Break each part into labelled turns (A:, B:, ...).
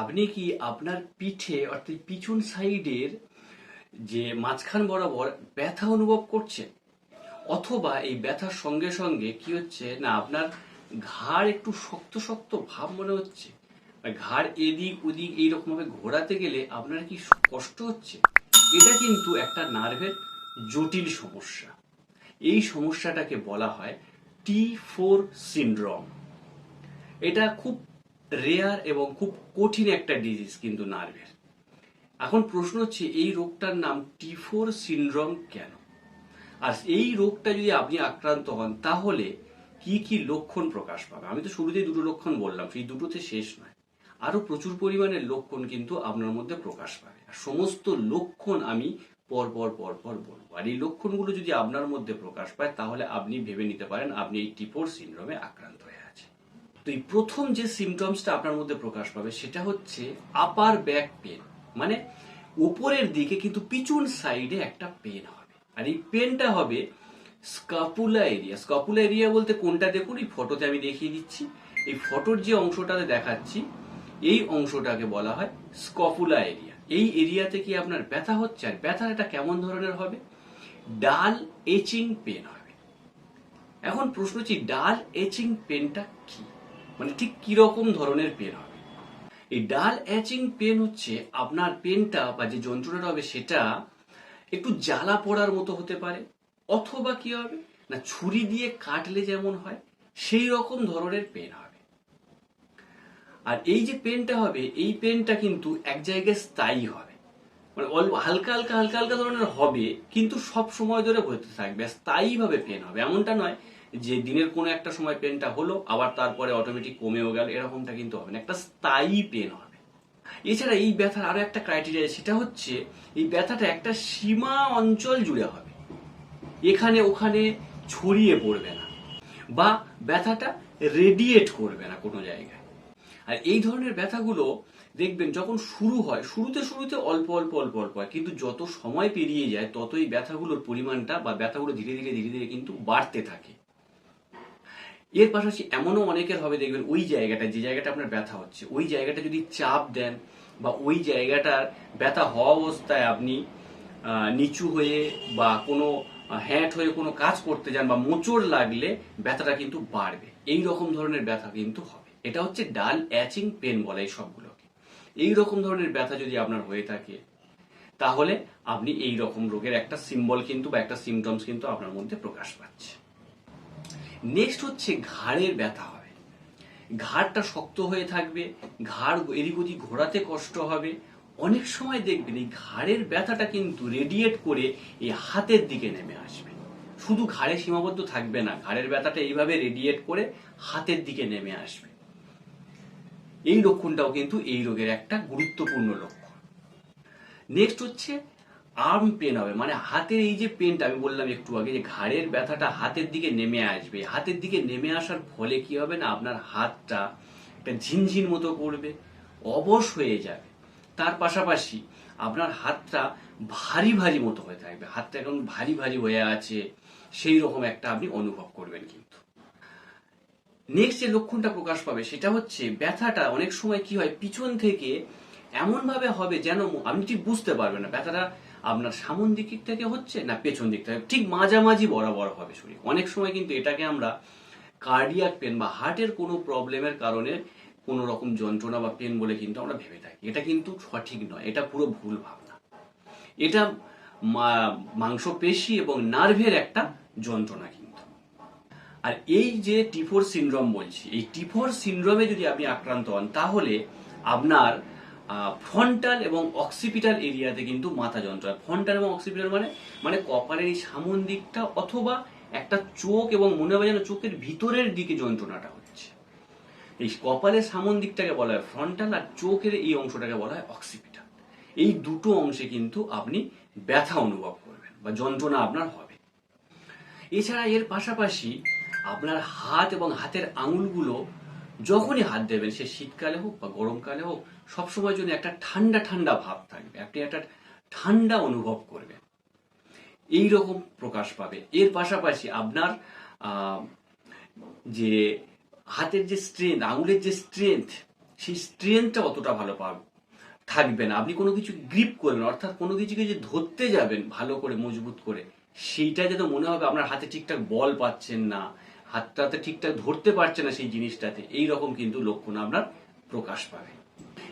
A: আপনি কি আপনার পিঠে অর্থাৎ পিছন সাইডের যে মাঝখান বরাবর ব্যথা অনুভব করছেন? অথবা এই ব্যথার সঙ্গে সঙ্গে কি হচ্ছে? না, আপনার ঘাড় একটু শক্ত শক্ত ভাব মনে হচ্ছে। ঘাড় এদিক ওদিক এইরকম ভাবে ঘোরাতে গেলে আপনার কি কষ্ট হচ্ছে? এটা কিন্তু একটা নার্ভের জটিল সমস্যা। এই সমস্যাটাকে বলা হয় টি ফোর সিন্ড্রোম এটা খুব রেয়ার এবং খুব কঠিন একটা ডিজিজ কিন্তু নার্ভের এখন প্রশ্ন হচ্ছে, এই রোগটার নাম টি ফোর সিন্ড্রোম কেন? আর এই রোগটা যদি আপনি আক্রান্ত হন, তাহলে কি কি লক্ষণ প্রকাশ পাবে? আমি তো শুরুতেই দুটো লক্ষণ বললাম, সেই দুটোতে শেষ নয়। আরও প্রচুর পরিমাণে লক্ষণ কিন্তু আপনার মধ্যে প্রকাশ পাবে। আর সমস্ত লক্ষণ আমি পর পর পর পর বলব। আর এই লক্ষণগুলো যদি আপনার মধ্যে প্রকাশ পায়, তাহলে আপনি ভেবে নিতে পারেন আপনি এই টিপোর সিন্ড্রোমে আক্রান্ত হয়ে আছেন। তো এই প্রথম যে সিমটমসটা আপনার মধ্যে প্রকাশ পাবে সেটা হচ্ছে আপার ব্যাক পেন মানে উপরের দিকে কিন্তু পিছন সাইডে একটা পেন হবে। আর এই পেনটা হবে স্কাপুলা এরিয়া স্কাপুলা এরিয়া বলতে কোনটা দেখুন? এই ফটোতে আমি দেখিয়ে দিচ্ছি। এই ফটোর যে অংশটাতে দেখাচ্ছি, এই অংশটাকে বলা হয় স্কপুলা এরিয়া এই এরিয়াতে কি আপনার ব্যথা হচ্ছে? আর ব্যথাটা কেমন ধরনের হবে? ডাল এচিং পেন হবে। এখন প্রশ্ন হচ্ছে, ডাল এচিং পেনটা কি? মানে ঠিক কীরকম ধরনের পেন হবে? এই ডাল অ্যাচিং পেন হচ্ছে আপনার পেনটা বা যে যন্ত্রণাটা হবে সেটা একটু জ্বালা পড়ার মতো হতে পারে, অথবা কি হবে? না ছুরি দিয়ে কাটলে যেমন হয়, সেই রকম ধরনের পেন হবে। আর এই যে পেনটা হবে, এই পেনটা কিন্তু এক জায়গায় স্থায়ী হবে। মানে অল্প, হালকা হালকা হালকা হালকা ধরনের হবে, কিন্তু সব সময় ধরে হতে থাকবে স্থায়ীভাবে পেন হবে, এমনটা নয় যে দিনের কোনো একটা সময় পেনটা হলো, আবার তারপরে অটোমেটিক কমেও গেল, এরকমটা কিন্তু হবে না। একটা স্থায়ী পেন হবে। এছাড়া এই ব্যথার আরও একটা ক্রাইটেরিয়া সেটা হচ্ছে এই ব্যথাটা একটা সীমা অঞ্চল জুড়ে হবে। এখানে ওখানে ছড়িয়ে পড়বে না বা ব্যথাটা রেডিয়েট করবে না কোনো জায়গায়। আর এই ধরনের ব্যথাগুলো দেখবেন যখন শুরু হয়, শুরুতে শুরুতে অল্প অল্প অল্প অল্প হয়, কিন্তু যত সময় পেরিয়ে যায়, ততই ব্যথাগুলোর পরিমাণটা বা ব্যথাগুলো ধীরে ধীরে ধীরে ধীরে কিন্তু বাড়তে থাকে। এর পাশাপাশি এমনও অনেকের হবে, দেখবেন ওই জায়গাটা যে জায়গাটা আপনার ব্যথা হচ্ছে, ওই জায়গাটা যদি চাপ দেন বা ওই জায়গাটার ব্যথা হওয়া অবস্থায় আপনি নিচু হয়ে বা কোনো হ্যাট হয়ে কোনো কাজ করতে যান বা মোচড় লাগলে ব্যথাটা কিন্তু বাড়বে। এই রকম ধরনের ব্যথা কিন্তু হবে। এটা হচ্ছে ডাল অ্যাচিং পেন বলে এই সবগুলোকে। এই রকম ধরনের ব্যথা যদি আপনার হয়ে থাকে, তাহলে আপনি এই রকম রোগের একটা সিম্বল কিন্তু বা একটা সিমটমস কিন্তু আপনার মধ্যে প্রকাশ পাচ্ছে। নেক্সট হচ্ছে ঘাড়ের ব্যথা হবে। ঘাড়টা শক্ত হয়ে থাকবে, ঘাড় এদিক ওদিক ঘোরাতে কষ্ট হবে। অনেক সময় দেখবেন এই ঘাড়ের ব্যথাটা কিন্তু রেডিয়েট করে এই হাতের দিকে নেমে আসবে। শুধু ঘাড়ে সীমাবদ্ধ থাকবে না, ঘাড়ের ব্যথাটা এইভাবে রেডিয়েট করে হাতের দিকে নেমে আসবে। এই লক্ষণটাও কিন্তু এই রোগের একটা গুরুত্বপূর্ণ লক্ষণ। নেক্সট হচ্ছে আর্ম পেন হবে। মানে হাতের এই যে পেনটা, আমি বললাম একটু আগে যে ঘাড়ের ব্যথাটা হাতের দিকে নেমে আসবে। হাতের দিকে নেমে আসার ফলে কি হবে না, আপনার হাতটা একটা ঝিনঝিন মতো করবে, অবশ হয়ে যাবে। তার পাশাপাশি আপনার হাতটা ভারী ভারী মতো হয়ে থাকবে। হাতটা এখন ভারী ভারী হয়ে আছে, সেই রকম একটা আপনি অনুভব করবেন কিন্তু। নেক্সট যে লক্ষণটা প্রকাশ পাবে, সেটা হচ্ছে ব্যথাটা অনেক সময় কি হয়, পিছন থেকে এমন ভাবে হবে যেন আপনি ঠিক বুঝতে পারবেন না। ব্যথাটা আপনার সামন দিক থেকে হচ্ছে না পেছন দিক থেকে, ঠিক মাঝামাঝি বরাবর হবে শরীর। অনেক সময় কিন্তু এটাকে আমরা কার্ডিয়াক পেন বা হার্টের কোনো প্রবলেমের কারণে কোনো রকম যন্ত্রণা বা পেন বলে কিন্তু আমরা ভেবে থাকি। এটা কিন্তু সঠিক নয়, এটা পুরো ভুল ভাবনা। এটা মাংসপেশি এবং নার্ভের একটা যন্ত্রণা কিন্তু। আর এই যে টিফোর সিনড্রোম বলছি, এই টিফোর সিনড্রোমে যদি আপনি আক্রান্ত হন, তাহলে আপনার ফ্রন্টাল এবং অক্সিপিটাল এরিয়াতে কিন্তু মাথা যন্ত্রণা ফ্রন্টাল এবং অক্সিপিটাল মানে মানে কপালের এই সামন দিকটা অথবা একটা চোখ এবং মনে হবে যেন চোখের ভিতরের দিকে যন্ত্রণাটা হচ্ছে। এই কপালের সামন দিকটাকে বলা হয় ফ্রন্টাল আর চোখের এই অংশটাকে বলা হয় অক্সিপিটাল এই দুটো অংশে কিন্তু আপনি ব্যথা অনুভব করবেন বা যন্ত্রণা আপনার হবে। এছাড়া এর পাশাপাশি আপনার হাত এবং হাতের আঙুলগুলো যখনই হাত দেবেন, সে শীতকালে হোক বা গরমকালে হোক সবসময় জন্য একটা ঠান্ডা ঠান্ডা ভাব থাকবে, আপনি একটা ঠান্ডা অনুভব করবেন। এই রকম প্রকাশ পাবে। এর পাশাপাশি আপনার যে হাতের যে স্ট্রেংথ আঙুলের যে স্ট্রেংথ সেই স্ট্রেংথটা অতটা ভালো পাবে থাকবে না। আপনি কোনো কিছু গ্রিপ করবেন, অর্থাৎ কোনো কিছুকে যে ধরতে যাবেন ভালো করে, মজবুত করে, সেইটা যাতে মনে হবে আপনার হাতে ঠিকঠাক বল পাচ্ছেন না, হাতটাতে ঠিকঠাক ধরতে পারছে না সেই জিনিসটাতে এই রকম কিন্তু লক্ষণ আপনার প্রকাশ পাবে।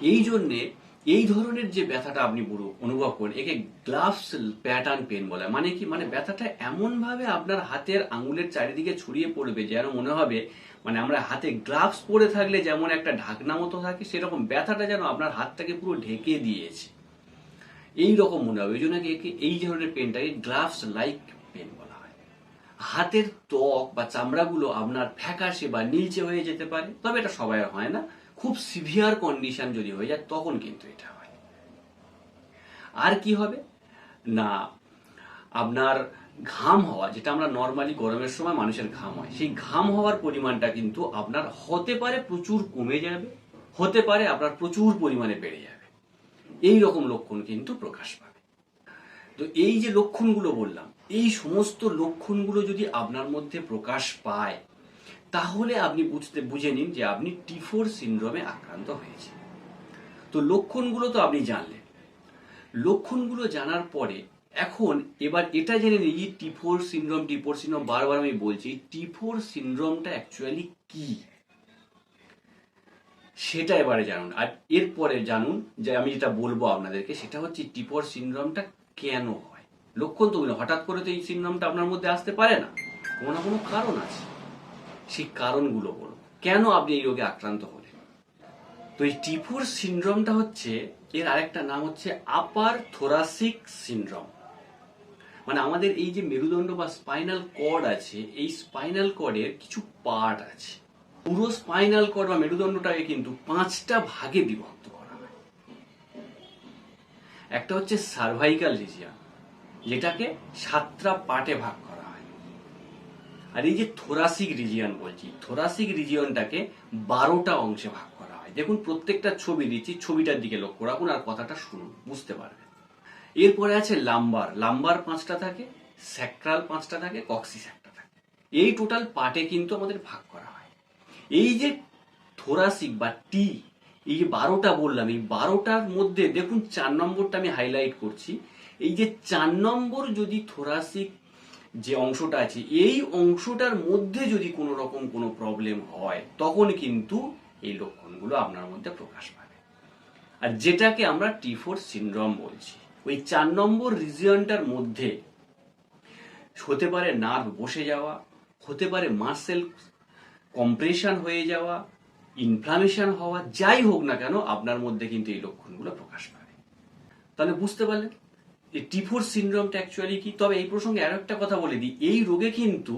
A: এই জন্যে এই ধরনের যে ব্যথাটা আপনি পুরো অনুভব করেন, একে গ্লাভস প্যাটার্ন পেন বলে। মানে কি? মানে ব্যথাটা এমন ভাবে আপনার হাতের আঙুলের চারিদিকে ছড়িয়ে পড়বে যেন মনে হবে মানে আমরা হাতে গ্লাভস পরে থাকলে যেমন একটা ঢাকনা মতো থাকে, সেরকম ব্যথাটা যেন আপনার হাতটাকে পুরো ঢেকে দিয়েছে। এই রকম মনে হবে। ওই জন্য একে এই ধরনের পেনটাকে গ্লাভস লাইক পেন বলা হয়। হাতের ত্বক বা চামড়াগুলো আপনার ফ্যাকাশে বা নীলচে হয়ে যেতে পারে, তবে এটা সবাই হয় না। খুব সিভিয়ার কন্ডিশন যদি হয়ে যায়, তখন কিন্তু এটা হয়। আর কি হবে? না, আপনার ঘাম হওয়া, যেটা আমরা নর্মালি গরমের সময় মানুষের ঘাম হয়, সেই ঘাম হওয়ার পরিমাণটা কিন্তু আপনার হতে পারে প্রচুর কমে যাবে, হতে পারে আপনার প্রচুর পরিমাণে বেড়ে যাবে। এই রকম লক্ষণ কিন্তু প্রকাশ পাবে। তো এই যে লক্ষণগুলো বললাম, এই সমস্ত লক্ষণগুলো যদি আপনার মধ্যে প্রকাশ পায় তাহলে আপনি বুঝতে, বুঝে নিন যে আপনি টিফোর সিন্ড্রোমে আক্রান্ত হয়েছে তো লক্ষণগুলো তো আপনি জানলেন। লক্ষণগুলো জানার পরে এখন এবার এটা জেনে নিই যে টিফোর সিন্ড্রোম টিফোর সিন্ড্রোম, বারবার আমি বলছি টিফোর সিন্ড্রোমটা অ্যাকচুয়ালি কি? সেটা এবারে জানুন। আর এরপরে জানুন যে আমি যেটা বলব আপনাদেরকে, সেটা হচ্ছে টিপর সিন্ড্রোমটা কেন হয়? লক্ষণ তো হঠাৎ করে তো এই সিন্ড্রোমটা আপনার মধ্যে আসতে পারে না। কোনো না কোনো কারণ আছে। সেই কারণগুলো বলুন কেন আপনি এই রোগে আক্রান্ত হলেন? তো এই টিফোর সিন্ড্রোমটা হচ্ছে, এর আরেকটা নাম হচ্ছে আপার থোরাসিক সিন্ড্রোম। মানে আমাদের এই যে মেরুদণ্ড বা স্পাইনাল কর্ড আছে, এই স্পাইনাল কর্ডের কিছু পার্ট আছে। পুরো স্পাইনাল কর্ড বা মেরুদণ্ডটাকে কিন্তু পাঁচটা ভাগে বিভক্ত করা হয়। একটা হচ্ছে সার্ভাইকাল রিজিয়ন যেটাকে সাতটা পার্টে ভাগ আর এই যে থোরাসিক রিজিয়ন বলছি থোরাসিক রিজিয়নটাকে বারোটা অংশে ভাগ করা হয়। দেখুন, প্রত্যেকটা ছবি দিচ্ছি, ছবিটার দিকে লক্ষ্য রাখুন আর কথাটা শুনুন, বুঝতে পারবেন। এরপরে আছে লাম্বার লাম্বার পাঁচটা থাকে স্যাক্রাল পাঁচটা থাকে কক্সিস একটা থাকে। এই টোটাল পার্টে কিন্তু আমাদের ভাগ করা হয়। এই যে থোরাসিক বা টি এই যে বারোটা বললাম, এই বারোটার মধ্যে দেখুন, চার নম্বরটা আমি হাইলাইট করছি। এই যে চার নম্বর যদি থোরাসিক যে অংশটা আছে, এই অংশটার মধ্যে যদি কোনো রকম কোনো প্রবলেম হয়, তখন কিন্তু এই লক্ষণগুলো আপনার মধ্যে প্রকাশ পাবে। আর যেটাকে আমরা টি ফোর সিন্ড্রোম বলছি, ওই চার নম্বর রিজিয়নটার মধ্যে হতে পারে নার্ভ বসে যাওয়া, হতে পারে মাসেল কম্প্রেশন হয়ে যাওয়া ইনফ্লামেশন হওয়া, যাই হোক না কেন, আপনার মধ্যে কিন্তু এই লক্ষণগুলো প্রকাশ পাবে। তাহলে বুঝতে পারলেন? টিফোর সিন্ড্রোমটা অ্যাকচুয়ালি কি? তবে এই প্রসঙ্গে আরও একটা কথা বলে দিই। এই রোগে কিন্তু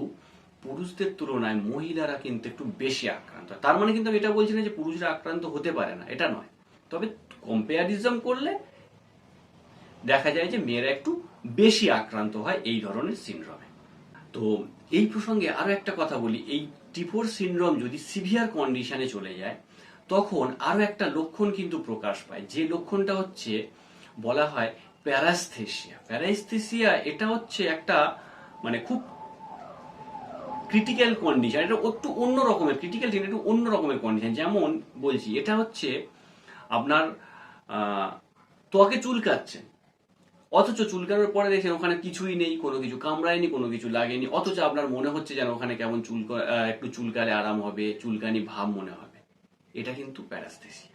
A: পুরুষদের তুলনায় মহিলারা কিন্তু একটু বেশি আক্রান্ত। তার মানে কিন্তু আমি এটা বলছি না যে পুরুষরা আক্রান্ত হতে পারে না, এটা নয়। তবে কম্পেয়ারিজম করলে দেখা যায় যে মেয়েরা একটু বেশি আক্রান্ত হয় এই ধরনের সিন্ড্রোমে তো এই প্রসঙ্গে আরও একটা কথা বলি। এই টিফোর সিন্ড্রোম যদি সিভিয়ার কন্ডিশনে চলে যায়, তখন আরও একটা লক্ষণ কিন্তু প্রকাশ পায়। যে লক্ষণটা হচ্ছে, বলা হয় প্যারাস্থেসিয়া। প্যারাস্থেসিয়া এটা হচ্ছে একটা মানে খুব ক্রিটিক্যাল কন্ডিশন এটা একটু অন্য রকমের ক্রিটিক্যাল একটু অন্য রকমের কন্ডিশন যেমন বলছি, এটা হচ্ছে আপনার ত্বকে চুলকাচ্ছেন, অথচ চুলকানোর পরে দেখছেন ওখানে কিছুই নেই, কোনো কিছু কামড়ায়নি, কোনো কিছু লাগেনি, অথচ আপনার মনে হচ্ছে যেন ওখানে কেমন চুল একটু চুলকালে আরাম হবে, চুলকানি ভাব মনে হবে। এটা কিন্তু প্যারাস্থেসিয়া।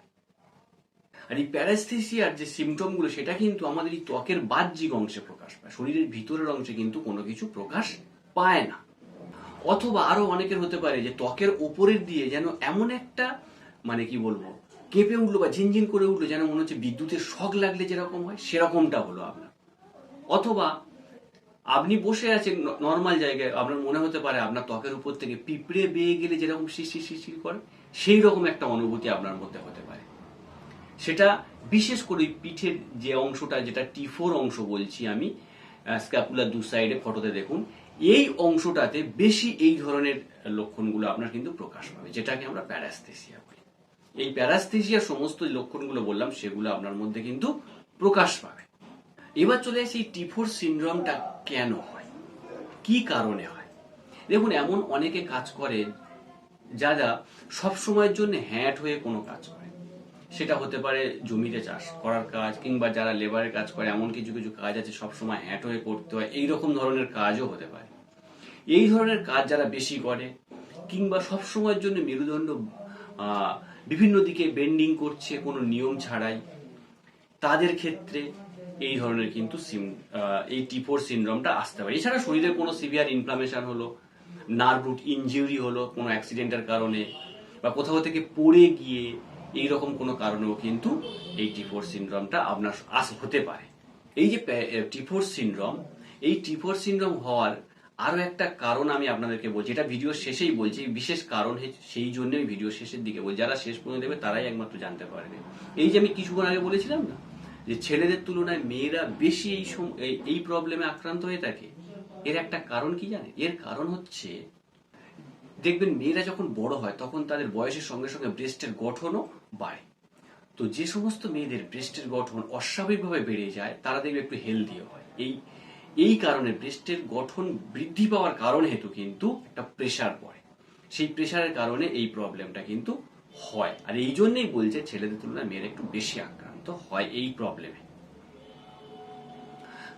A: আর এই প্যারাস্থেসিয়ার যে সিমটমগুলো সেটা কিন্তু আমাদের এই ত্বকের বাহ্যিক অংশে প্রকাশ পায়। শরীরের ভিতরের অংশে কিন্তু কোনো কিছু প্রকাশ পায় না। অথবা আরও অনেকের হতে পারে যে ত্বকের ওপরের দিয়ে যেন এমন একটা মানে কি বলব, কেঁপে উঠল বা ঝিনঝিন করে উঠল, যেন মনে হচ্ছে বিদ্যুতের শখ লাগলে যেরকম হয়, সেরকমটা হলো আপনার। অথবা আপনি বসে আছেন নর্মাল জায়গায়, আপনার মনে হতে পারে আপনার ত্বকের উপর থেকে পিঁপড়ে বেয়ে গেলে যেরকম শিশির শিশির করে সেই রকম একটা অনুভূতি আপনার মধ্যে হতে পারে। সেটা বিশেষ করে পিঠের যে অংশটা, যেটা টিফোর অংশ বলছি আমি স্ক্যাপুলার দু সাইডে ফটোতে দেখুন, এই অংশটাতে বেশি এই ধরনের লক্ষণগুলো আপনার কিন্তু প্রকাশ পাবে, যেটাকে আমরা প্যারাস্থেসিয়া বলি। এই প্যারাস্থেসিয়ার সমস্ত লক্ষণগুলো বললাম, সেগুলো আপনার মধ্যে কিন্তু প্রকাশ পাবে। এবার চলে আসি টিফোর সিন্ড্রোমটা কেন হয়? কি কারণে হয়? দেখুন, এমন অনেকে কাজ করে যারা সব সময়ের জন্য হ্যাট হয়ে কোনো কাজ করে সেটা হতে পারে জমিতে চাষ করার কাজ কিংবা যারা লেবারের কাজ করে, এমন কিছু কিছু কাজ আছে সবসময় হ্যাট হয়ে করতে হয়। এই রকম ধরনের কাজও হতে পারে। এই ধরনের কাজ যারা বেশি করে কিংবা সব সময়ের জন্য মেরুদণ্ড বিভিন্ন দিকে বেন্ডিং করছে কোনো নিয়ম ছাড়াই, তাদের ক্ষেত্রে এই ধরনের কিন্তু এই টিপোর সিনড্রোমটা আসতে পারে। এছাড়া শরীরে কোনো সিভিয়ার ইনফ্লামেশন হলো নার্ভ রুট ইনজিউরি হলো কোনো অ্যাক্সিডেন্টের কারণে, বা কোথাও থেকে পড়ে গিয়ে এই রকম কোনো কারণেও কিন্তু এই টিফোর সিনড্রোমটা আপনার আস হতে পারে। এই যে টিফোর সিনড্রোম এই টিফোর সিনড্রোম হওয়ার আরও একটা কারণ আমি আপনাদেরকে বলছি, এটা ভিডিও শেষেই বলছি, বিশেষ কারণ সেই জন্য আমি ভিডিও শেষের দিকে বলছি, যারা শেষ পর্যন্ত দেবে তারাই একমাত্র জানতে পারবে। এই যে আমি কিছুক্ষণ আগে বলেছিলাম না, যে ছেলেদের তুলনায় মেয়েরা বেশি এই- এই প্রবলেমে আক্রান্ত হয়ে থাকে, এর একটা কারণ কি জানে এর কারণ হচ্ছে, দেখবেন মেয়েরা যখন বড় হয়, তখন তাদের বয়সের সঙ্গে সঙ্গে ব্রেস্টের গঠনও বাড়ে। তো যে সমস্ত মেয়েদের ব্রেস্টের গঠন অস্বাভাবিকভাবে বেড়ে যায়, তারা দেখবে একটু হেলদিও হয়। এই এই কারণে ব্রেস্টের গঠন বৃদ্ধি পাওয়ার কারণ হেতু কিন্তু একটা প্রেসার পড়ে। সেই প্রেসারের কারণে এই প্রবলেমটা কিন্তু হয়। আর এই জন্যই বলছে, ছেলেদের তুলনায় মেয়েরা একটু বেশি আক্রান্ত হয় এই প্রবলেমে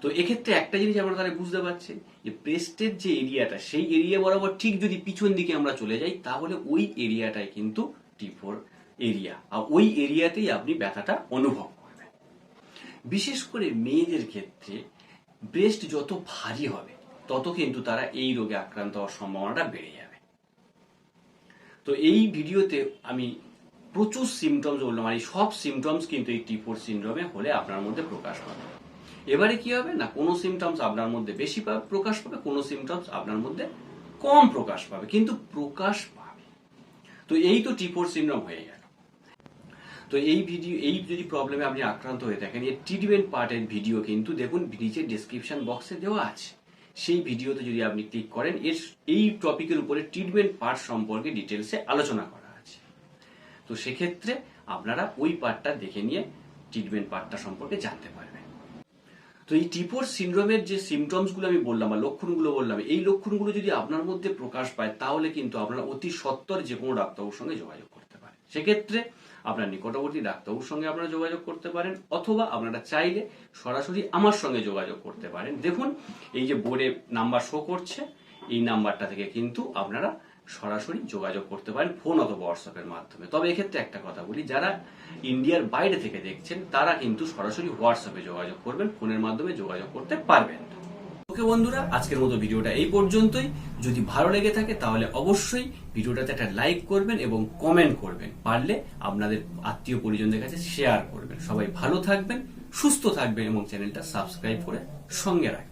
A: তো এক্ষেত্রে একটা জিনিস আমরা তাহলে বুঝতে পারছি, যে ব্রেস্টের যে এরিয়াটা সেই এরিয়া বরাবর ঠিক যদি পিছন দিকে আমরা চলে যাই, তাহলে ওই এরিয়াটাই কিন্তু টি ফোর এরিয়া আর ওই এরিয়াতেই আপনি ব্যথাটা অনুভব করবেন। বিশেষ করে মেয়েদের ক্ষেত্রে ব্রেস্ট যত ভারী হবে, তত কিন্তু তারা এই রোগে আক্রান্ত হওয়ার সম্ভাবনাটা বেড়ে যাবে। তো এই ভিডিওতে আমি প্রচুর সিমটমস বললাম, আর এই সব সিমটমস কিন্তু এই টি ফোর সিন্ড্রোমে হলে আপনার মধ্যে প্রকাশ পাবে। এবারে কি হবে? না, কোনো সিমটমস আপনার মধ্যে বেশি প্রকাশ পাবে, কোনো সিমটমস আপনার মধ্যে কম প্রকাশ পাবে। কিন্তু প্রকাশ পাবে। তো এই তো টি ফোর সিন্ড্রোম হয়ে গেল তো এই ভিডিও এই যদি প্রবলেমে আপনি আক্রান্ত হয়ে থাকেন, এর ট্রিটমেন্ট পার্টের ভিডিও কিন্তু দেখুন, নিচে ডিসক্রিপশন বক্সে দেওয়া আছে। সেই ভিডিওতে যদি আপনি ক্লিক করেন, এর এই টপিকের উপরে ট্রিটমেন্ট পার্ট সম্পর্কে ডিটেলসে আলোচনা করা আছে। তো সেক্ষেত্রে আপনারা ওই পার্টটা দেখে নিয়ে ট্রিটমেন্ট পার্টটা সম্পর্কে জানতে পারবেন। তো এই টিপোর সিন্ড্রোমের যে সিমটমসগুলো আমি বললাম বা লক্ষণগুলো বললাম, এই লক্ষণগুলো যদি আপনার মধ্যে প্রকাশ পায়, তাহলে কিন্তু আপনারা অতি সত্বর যে কোনো ডাক্তারবাবুর সঙ্গে যোগাযোগ সেক্ষেত্রে আপনার নিকটবর্তী ডাক্তারবাবুর সঙ্গে আপনারা যোগাযোগ করতে পারেন, অথবা আপনারা চাইলে সরাসরি আমার সঙ্গে যোগাযোগ করতে পারেন দেখুন, এই যে বোর্ডে নাম্বার শো করছে, এই নাম্বারটা থেকে কিন্তু আপনারা সরাসরি যোগাযোগ করতে পারেন ফোন অথবা হোয়াটসঅ্যাপের মাধ্যমে তবে এক্ষেত্রে একটা কথা বলি, যারা ইন্ডিয়ার বাইরে থেকে দেখছেন, তারা কিন্তু সরাসরি হোয়াটসঅ্যাপে যোগাযোগ করবেন, ফোনের মাধ্যমে যোগাযোগ করতে পারবেন। ওকে বন্ধুরা, আজকের মতো ভিডিওটা এই পর্যন্তই। যদি ভালো লেগে থাকে তাহলে অবশ্যই ভিডিওটাতে একটা লাইক করবেন এবং কমেন্ট করবেন। পারলে আপনাদের আত্মীয় পরিজনদের কাছে শেয়ার করবেন। সবাই ভালো থাকবেন, সুস্থ থাকবেন এবং চ্যানেলটা সাবস্ক্রাইব করে সঙ্গে রাখবেন।